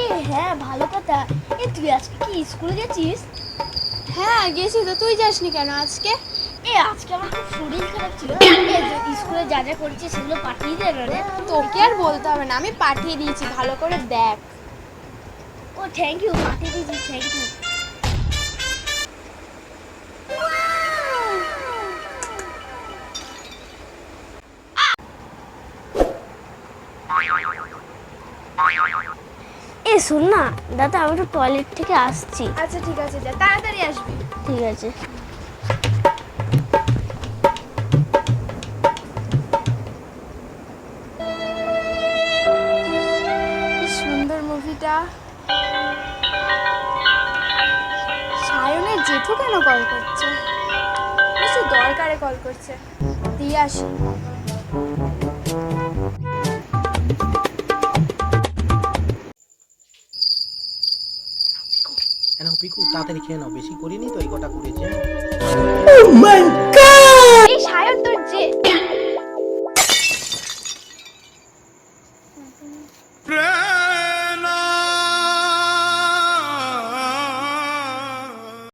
এ হ্যাঁ ভালো কথা। এ তুই আজকে কি স্কুলে গেছিস? হ্যাঁ গেছি তো। তুই যাসনি কেন আজকে? এ আজকে আমার খুব শরীর খারাপ ছিল। স্কুলে যা যা করেছে সেগুলো পাঠিয়ে দে রে তোকে আর বলতে হবে না আমি পাঠিয়ে দিয়েছি। ভালো করে দেখ। ও থ্যাংক ইউ পাঠিয়ে দিয়েছিস থ্যাংক ইউ এ শোন না। দাদা আমি একটু টয়লেট থেকে আসছি। আচ্ছা ঠিক আছে যা তাড়াতাড়ি আসবি। ঠিক আছে। সুন্দর মুভিটা। সায়নের জেঠু কেন কল করছে? কিছু দরকারে কল করছে। দিয়ে আসি। এনা পিকু? তাড়াতাড়ি খেয়ে নাও বেশি করিনি তো এই কটা করেছে oh এই সায়ন তোর যে প্রেম